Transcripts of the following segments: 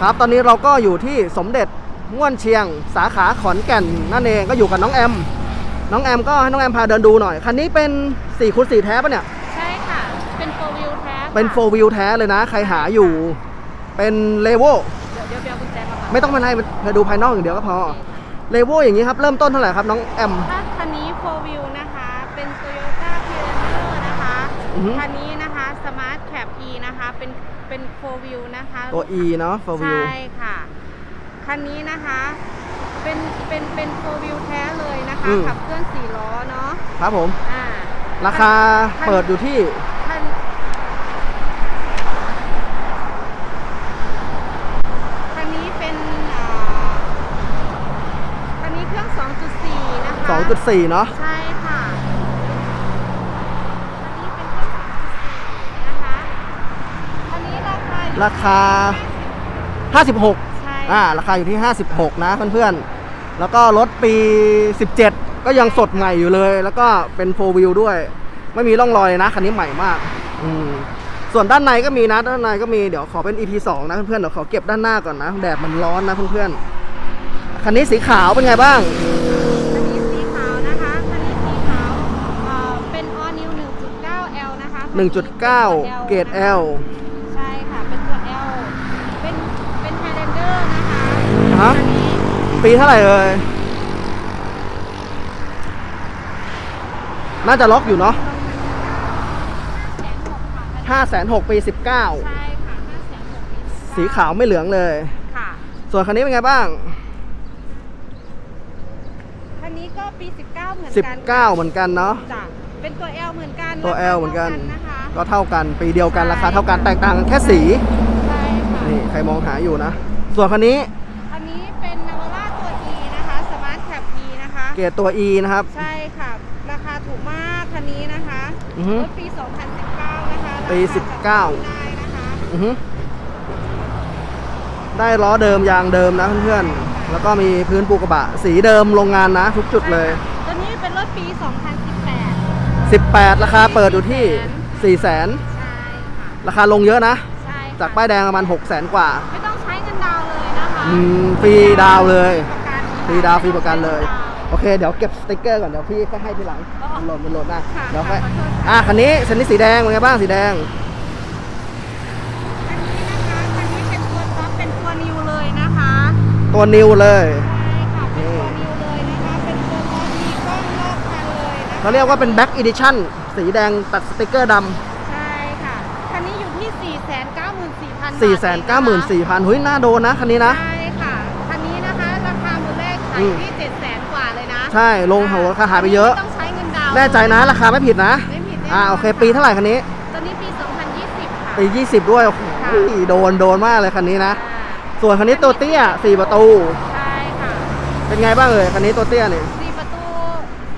ครับ ตอนนี้เราก็อยู่ที่สมเด็จม่วนเชียง สาขาขอนแก่นนั่นเองก็อยู่กับน้องแอม น้องแอมก็ให้น้องแอมพาเดินดูหน่อย คันนี้เป็น4คูณ4แท้ปะเนี่ย ใช่ค่ะ เป็นโฟวิวแท้ค่ะเป็น4 wheel แท้เลยนะ ใครหาอยู่ เป็นเลโวเดี๋ยวเดี๋ยวเดี๋ยวกุญแจมาก่อนไม่ต้องมาในมาดูภายนอกอย่างเดียวก็พอ เลโวอย่างนี้ครับ เริ่มต้นเท่าไหร่ครับน้องแอม ถ้าคันนี้โฟวิวนะคะ เป็น Toyota p i r a n e r นะคะ อือฮึคันนี้นะคะ Smart Cap E นะคะ เป็น เป็นโฟวิวนะคะตัว E เนาะ4 wheel ใช่ค่ะ คันนี้นะคะ เป็นเป็นเป็นโฟวิวแท้เลยนะคะ อืม ขับเคลื่อน4ล้อเนาะครับผม อ่าราคาเปิดอยู่ที่คันคันนี้เป็นอ่าคันนี้เครื่อง 2.4 นะคะ 2.4 เนาะใช่ค่ะ อันนี้เป็นเครื่อง2.4นะคะ อันนี้ ราคาอยู่ราคา 56ใช่อ่าราคาอยู่ที่ 56 นะเพื่อนๆ แล้วก็รถปี 17 ก็ยังสดใหม่อยู่เลย แล้วก็เป็นโฟวิวด้วย ไม่มีร่องรอยเลยนะคันนี้ใหม่มาก อืมส่วนด้านในก็มีนะ ด้านในก็มีเดี๋ยวขอเป็น EP 2 นะเพื่อนๆ เดี๋ยวขอเก็บด้านหน้าก่อนนะ แดดมันร้อนนะเพื่อนๆ คันนี้สีขาวเป็นไงบ้างอันนี้สีขาวนะคะอันนี้สีขาวเอ่อเป็น all new 1.9 L นะคะ 1.9 เกรด L ใช่ค่ะ เป็นตัว L เป็น เป็น Highlander นะคะ ฮะ อันนี้ ปีเท่าไหร่เอ่ยน่าจะล็อกอยู่เนาะแสนหกค่ะ5 6 0 0ปี19ใช่ค่ะ5แสนหกปีสีขาวไม่เหลืองเลย ค่ะ ส่วนคันนี้เป็นไงบ้าง คันนี้ก็ปี 19 เหมือน19กันเหมือนกันเนาะ จ้ะเป็นตัว L เหมือนกันตัว ราคา L เหมือนกัน ท่านะคะ ก็เท่ากันปีเดียวกันราคาเท่ากันแตกต่างกันแค่สี ใช่ค่ะนี่ใครมองหาอยู่นะ ส่วนคันนี้อันนี้เป็นนาวาร่าตัว E นะคะ Smart Cap E นะคะ เกรดตัว E นะครับ ใช่ค่ะ ราคาถูกมากคันนี้นะคะอือฮึรถปี 2019 นะคะปีราคาจับ19ต้องได้นะคะอือฮึได้ล้อเดิมยางเดิมนะเพื่อนๆ แล้วก็มีพื้นปูกระบะ สีเดิมโรงงานนะ ทุกจุดเลย ตัวนี้เป็นรถปี 2018 18 ราคาเปิดอยู่ที่ 4 0 0 0 0ใช่ค่ะราคาลงเยอะนะ ใช่ค่ะจากป้ายแดงประมาณ6 0 0 0 0 กว่า ไม่ต้องใช้เงินดาวน์เลยนะคะอืมฟรีดาวน์เลยฟรีประกันฟรีดาวน์ฟรีประกันเลยดาวน์ โอเค เดี๋ยวเก็บสติกเกอร์ก่อน เดี๋ยวพี่ก็ให้ทีหลังอ๋อมันหล่นมันหล่นนะค่ะเดี๋ยวค่อยขอโทษค่ะ อะคันนี้คันนี้สีแดงเป็นไงบ้างสีแดง อันนี้นะคะอันนี้เป็นตัวท็อปเป็นตัวนิวเลยนะคะตัวนิวเลย ใช่ค่ะเป็นตัวนิวเลยนะคะ เป็นตัวท็อปมีกล้องรอบคันเลยนะคะ เขาเรียกว่าเป็นแบ็กอีดิชั่นสีแดงตัดสติกเกอร์ดใช่ค่ะ คันนี้อยู่ที่ 494,000ำ4 9 4 0 0 0 0เฮ้ยน่าโดนนะ คันนี้นะ ใช่ค่ะ คันนี้นะคะ ราคามือแรกขายอือมยู่ที่ ใช่ลงหัวราคาหายไปเยอะไม่ต้องใช้เงินดาวน์แน่ใจนะราคาไม่ผิดนะ ไม่ผิดแน่นนอ่าโอเค ปีเท่าไหร่คันนี้ตัวนี้ปี 2020 ค่ะ ปี 20 ด้วยโอ้โหค่ะ โดนโดนมากเลยคันนี้นะอ่าส่วนคันนี้ตัวเตี้ย4ประตู ใช่ค่ะเป็นไงบ้างเอ่ยคันนี้ตัวเตี้ยนี่สี่ประตู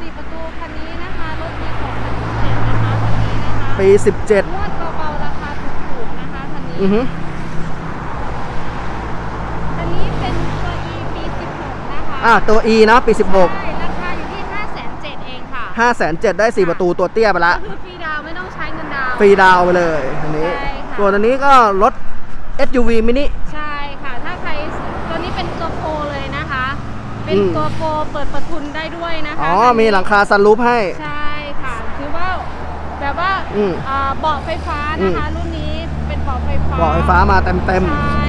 สี่ประตูคันนี้นะคะ รถปี2017นะคะคันนี้นะคะปีงวดเบาๆราคาถูกๆนะคะคันนี้17อือฮึคันนี้เป็นตัว E ปี16นะคะอ่าตัว E นะปี ใช่ราคาอยู่ที่ 507,000 เองค่ะ16 5 7ได้4ประตูตัวเตี้ยไปละ ก็คือฟรีดาวน์ไม่ต้องใช้เงินดาวน์ฟรีดาวน์ไปเลยอันนี้ ใช่ค่ะ ส่วนอันนี้ก็รถ SUV mini ใช่ค่ะ ถ้าใครตัวนี้เป็นตัวโฟเลยนะคะ เป็นอืม ตัวโฟเปิดประทุนได้ด้วยนะคะอ๋อคันนี้มีหลังคาซันรูฟให้ ใช่ค่ะคือว่าแบบว่าอืม อ่าเบาะไฟฟ้านะคะ รุ่นนี้เป็นเบาะไฟฟ้าเบาะไฟฟ้ามาเต็มเต็มใช่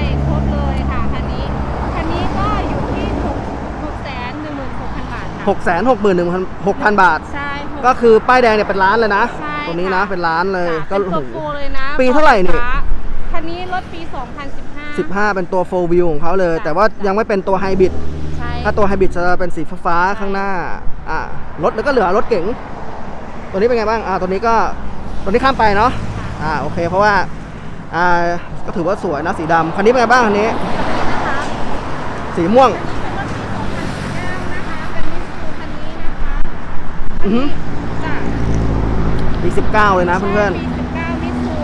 หกแสนหก0 0 0 บาท ใช่ห ก็คือป้ายแดงเนี่ยเป็นล้านเลยนะตรงนี้นะเป็นล้านเลยก็โอ้โหปีเท่าไหร่นี่ คันนี้รถปี 2015 15 เป็นตัว 4 wheel ของเขาเลย แต่ว่ายังไม่เป็นตัวไฮบริดถ้าตัวไฮบริดจะเป็นสีฟ้าข้างหน้าอ่ารถแล้วก็เหลือรถเก๋งตัวนี้เป็นไงบ้างอ่าตัวนี้ก็ตัวนี้ข้ามไปเนาะอ่าโอเค เพราะว่าอ่าก็ถือว่าสวยนะสีดำคันนี้เป็นไงบ้างคันนี้สีม่วง อือฮึจ้ะปี19เลยนะเพื่อนปี19มิสซู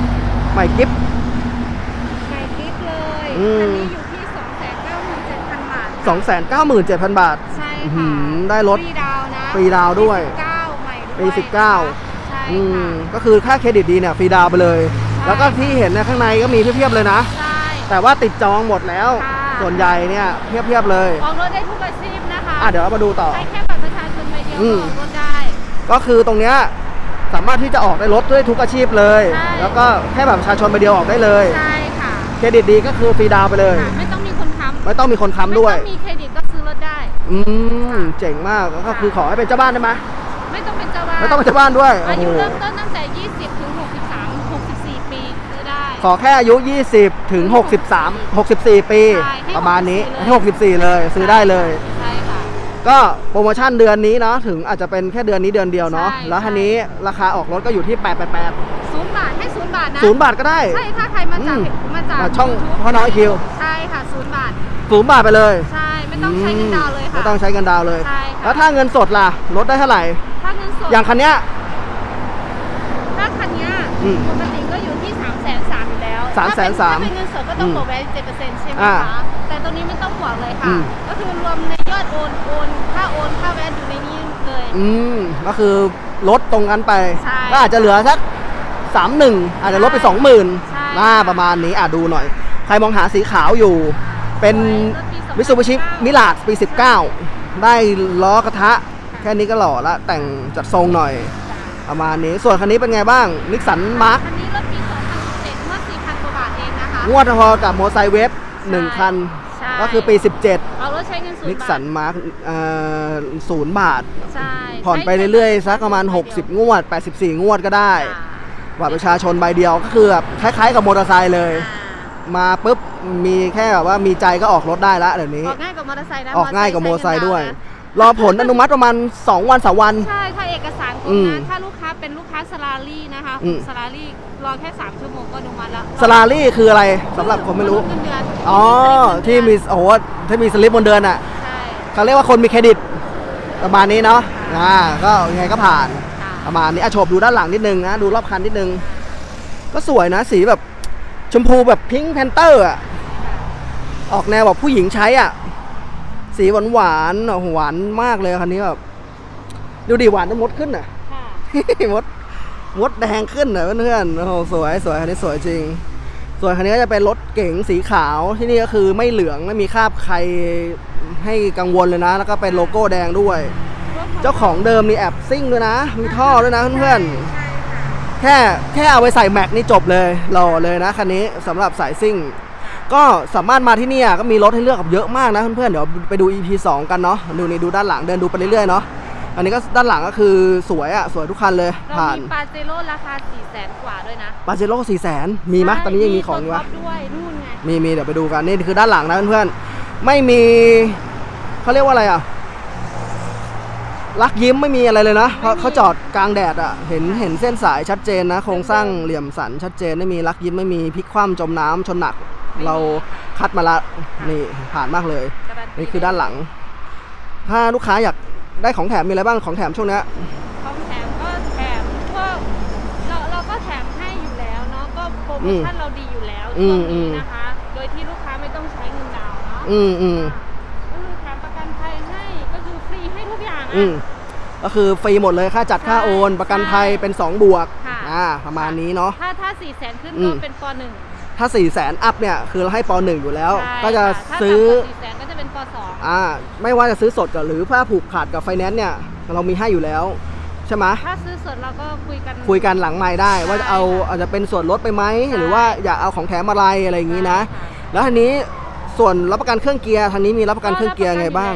ๆใหม่กิฟต์ใหม่คลิปเลยอืมคันนี้อยู่ที่297,000บาท297,000บาท ใช่อื้อหืค่ะอได้รถฟรีดาวน์นะฟรีดาวน์ด้วยปี19ใหม่ด้วยปีนะคะ19ใช่อืมค่ะ ก็คือค่าเครดิตดีเนี่ยฟรีดาวน์ไปเลยใช่ แล้วก็ที่เห็นเนยข้างในก็มีเพียบๆเลยนะ ใช่ แต่ว่าติดจองหมดแล้ว ค่ะ ส่วนใหญ่เนี่ยเพียบๆเลย ออกรถได้ทุกอาชีพนะคะ อะเดี๋ยวเรามาดูต่อ ใช้แค่ อืก็มออกรถได้ ก็คือตรงเนี้ยสามารถที่จะออกได้รถด้วยทุกอาชีพเลย ใช่ แล้วก็แค่แบบประชาชนไปเดียวออกได้เลย ใช่ค่ะเครดิตดีก็คือฟรีดาวน์ไปเลย ค่ะไม่ต้องมีคนค้ำไม่ต้องมีคนค้ำด้วย ไม่ต้องมีเครดิตก็ซื้อรถได้ อืม เจ๋งมากแล้วก็คือขอให้เป็นเจ้าบ้านได้ไหมไม่ต้องเป็นเจ้าบ้านไม่ต้องเป็นเจ้าบ้านด้วยอาโอ้โหยุเริ่มต้นตั้งแต่ 20 ถึง 63 64 ปีซื้อได้ ขอแค่อายุ 20 ถึง 63 64 ปี ใช่ให้ประมาณนี้64ให้ 64 เลย ซื้อได้เลย ใช่ค่ะ ก็โปรโมชั่นเดือนนี้เนาะถึงอาจจะเป็นแค่เดือนนี้เดือนเดียวเนาะใช่แล้วทีนี้ราคาออกรถก็อยู่ที่ 888 ศูนย์บาทให้ศูนย์บาทนะ0บาทก็ได้ ใช่ถ้าใครมาจากอืมมาจากอะช่อง YouTube พ่อน้อยคิว ใช่ค่ะศูนย์บาท 0บาทไปเลยใช่ ไม่ต้องใช้เงินดาวน์เลยค่ะ ไม่ต้องใช้เงินดาวน์เลย ใช่ค่ะ แล้วถ้าเงินสดล่ะลดได้เท่าไหร่ ถ้าเงินสดอย่างคันเนี้ย ถ้าคันเนี้ยอืมปกติก็อยู่ที่3 3 0 0 0อยู่แล้ว3 3 0 0 0ถ้าเป็นถ้าเป็นเงินสดก็ต้องอืมบวกไป7%ใช่ไหมอ่าคะแต่ตรงนี้ไม่ต้องบวกเลยอืค่ะ ม ก็คือรวมใน ยอดโอนโอนค่าโอนค่าแวนอยู่ในนี้เลย อืมก็คือลดตรงนั้นไป ใช่ก็อาจจะเหลือสักสามหนึ่งอาจจะลดไปสองหมื่นใช่ น่าประมาณนี้อะดูหน่อย ใครมองหาสีขาวอยู่ เป็นรถปีวิสุบิชิ2019มิลาดปี 19 ได้ล้อกระทะ แค่นี้ก็หล่อละแต่งจัดทรงหน่อย ประมาณนี้ ส่วนคันนี้เป็นไงบ้างนิสสันมาร์คคันนี้รถปี2017เมื่อ4,000กว่าบาทเองนะคะ งวดพอกับโมไซเวฟหนึ่งคันใช่ ก็คือปี 17 เอารถใช้เงินศูนนิย์สบาสัท นมาร์คศูนย์บาท ใช่ผ่อนไปเรื่อยๆสักประมาณ 60 งวด 84 งวดก็ได้บัตรประชาชนใบเดียวก็คือแบบคล้ายๆกับมอเตอร์ไซค์เลย มาปุ๊บมีแค่แบบว่ามีใจก็ออกรถได้แล้วเดี๋ยวนี้ ออกง่ายกว่ามอเตอร์ไซค์นะออกง่ายกว่าอมอเตเตออร์ร์ไซค์ด้วย ใช้เงินดาวน์นะรอผลอนุมัติประมาณ 2 วันสามวัน ใช่ถ้าเอกสารครบอืม นะถ้าลูกค้า เป็นลูกค้าสลารี่นะคะอืม สลารี่รอแค่3ชั่วโมงก็อนุมัติแล้วสลารี่คืออะไรสำหรับคนไม่รู้ เงินเดือนอ๋อ ที่มีโอ้โหที่มีสลิปบนเดือนอะใช่ เขาเรียกว่าคนมีเครดิต ประมาณนี้เนาะอ่าก็ยังไงก็ผ่าน ค่ะ ประมาณนี้อะโฉบดูด้านหลังนิดนึงนะ ดูรอบคันนิดนึง ก็สวยนะ สีแบบ ชมพูแบบพิงค์แพนเตอร์อะ ออกแนวแบบผู้หญิงใช้อะ สีหวานหวานๆโอ้โหหวานมากเลยคันนี้แบบ ดูดิหวานจนมดขึ้นอะค่ะ มดมดแดงขึ้นอะเพื่อนๆโอ้โหสวยสวยคันนี้สวยจริง ส่วนคันนี้ก็จะเป็นรถเก๋งสีขาวที่นี่ก็คือไม่เหลืองไม่มีคราบใครให้กังวลเลยนะ แล้วก็เป็นโลโก้แดงด้วย เจ้าของเดิมมีแอบซิ่งด้วยนะ มีท่อด้วยนะเพื่อนๆแค่แค่เอาไปใส่แม็กนี่จบเลยหล่อเลยนะคันนี้สำหรับสายซิ่ง ก็สามารถมาที่นี่ก็มีรถให้เลือกเยอะมากนะเพื่อนๆเดี๋ยวไปดู EP 2 กันเนาะดูนี่ดูด้านหลังเดินดูไปเรื่อยๆเนาะ อันนี้ก็ด้านหลังก็คือสวยอะสวยทุกคันเลยเราผ่านมีปาเจโร่ราคา4 0 0 0 0 0กว่าด้วยนะปาเจโร่สี่แสนมีไหมยตอนนี้ยังมีของอยู่วะวะด้วยนู่นไงมีมีเดี๋ยวไปดูกันนี่คือด้านหลังนะเพื่อนๆไม่มีเขาเรียกว่าอะไรอะลักยิ้มไม่มีอะไรเลยนะเพราะเขาจอดกลางแดดอะเห็นเห็นเส้นสายชัดเจนนะ โครงสร้างเหลี่ยมสันชัดเจนไม่มีลักยิ้มไม่มีพลิกคว่ำจมน้ำชนหนัก เราคัดมาละนี่ผ่านมากเลย การัตีนี่คือด้านหลัง ถ้าลูกค้าอยาก ได้ของแถมมีอะไรบ้างของแถมช่วงเนี้ยของแถมก็แถมพวกเราเราก็แถมให้อยู่แล้วเนาะก็โปรโมชั่นเราดีอยู่แล้วอืช่วมงอืนี้มนะคะ โดยที่ลูกค้าไม่ต้องใช้เงินดาวน์เนาะอืมอืมก็คือแถมประกันภัยให้ก็คือฟรีให้ทุกอย่างอืมอะก็คือฟรีหมดเลยค่าจัดค่าโอน ประกันภัยเป็น 2 บวกค่ะ อ่าประมาณนี้เนาะ ถ้าถ้าสี่แสนขึ้นอืก็ม เป็นปหนึ่งถ้า4 0 0แสนอัพเนี่ยคือเราให้ป .1 อยู่แล้ว ใช่ก็จะค่ถ้าซื้อ ต่ำกว่า องอ่าไม่ว่าจะซื้อสดกับหรือถ้าผูกขาดกับไฟแนนซ์เนี่ยเรามีให้อยู่แล้วใช่ไหมถ้าซื้อสดเราก็คุยกัน คุยกันหลังไม้ได้ ว่าจะเอาใช่ค่ะอาจจะเป็นส่วนลดไปไหมใช่หรือว่าอยากเอาของแถมอะไรอะไรอย่างนี้นะใช่ค่ะแล้วทีนี้ส่วนรับประกันเครื่องเกียร์ทางนี้มีรับประกันเครื่องเกียร์ไงบ้าง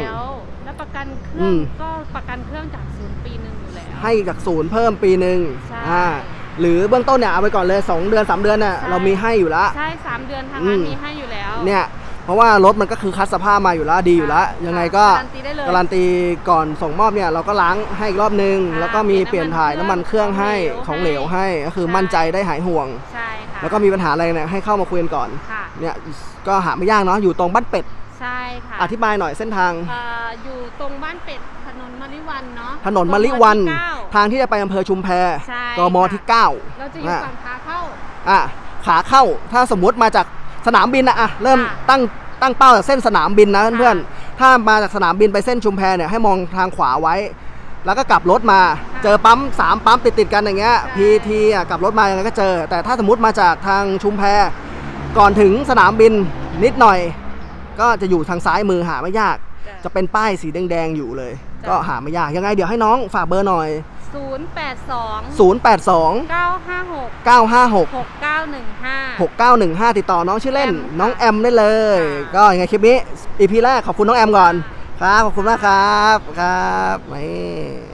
รับประกันเคอืรื่องมก็ประกันเครื่องจากศูนย์ปีหนึ่งอยู่แล้วให้จากศูนย์เพิ่มปีหนึ่งใช่อ่าหรือเบื้องต้นเนี่ยเอาไปก่อนเลย 2 เดือน 3 เดือนเนี่ยใช่เรามีให้อยู่แล้วใช่สามเดือนทางอืร้านมมีให้อยู่แล้วเนี่ย เพราะว่ารถมันก็คือคัดสภาพมาอยู่แล้วดีอยู่แล้ว ยังไงก็การันตีได้เลยการันตีก่อนส่งมอบเนี่ยเราก็ล้างให้อีกรอบนึงค่ะแล้วก็มีเปเปลี่ลี่ยยนนถ่ายน้ำน้ำมัมันนเครื่องให้ขขอองงเหเหลลววให้ให้ก็คือใช่มั่นใจได้หายห่วง ใช่ค่ะแล้วก็มีปัญหาอะไรเนี่ยให้เข้ามาคุยกันก่อนค่ะเนี่ยก็หาไม่ยากเนาะอยู่ตรงบ้านเป็ดใช่ค่ะอธิบายหน่อยเส้นทางเอ่ออยู่ตรงบ้านเป็ดถนนมะลิวันเนาะถนนมะลิวัน กมที่เก้า ทางที่จะไปอำเภอชุมแพใช่กมค่ะ ที่ 9 เราจะอยู่ฝั่งขาเข้า อะขาเข้าถ้าสมมุติมาจาก สนามบินนะอะเริ่มค่ะตั้งตั้งเป้าจากเส้นสนามบินนะค่ะเพื่อนๆถ้ามาจากสนามบินไปเส้นชุมแพเนี่ยให้มองทางขวาไว้ แล้วก็กลับรถมา เจอปั๊มสามปั๊มติดติดๆกันอย่างเงี้ยใช่พีทีอะกลับรถมายังไงก็เจอ แต่ถ้าสมมติมาจากทางชุมแพ ก่อนถึงสนามบินนิดหน่อย ก็จะอยู่ทางซ้ายมือหาไม่ยากจ้ะ จะเป็นป้ายสีแดงๆอยู่เลย จ้ะ ก็หาไม่ยากยังไงเดี๋ยวให้น้องฝากเบอร์หน่อย ศูนย์แปดสอง082 เก้าห้าหก956 หกเก้าหนึ่งห้า 6915 ติดต่อน้องชื่อเล่น แอมค่ะน้องแอมได้เลย ค่ะ ก็ยังไงคลิปนี้ EP แรกขอบคุณน้องแอมก่อน ครับ ขอบคุณมากครับ ครับนี่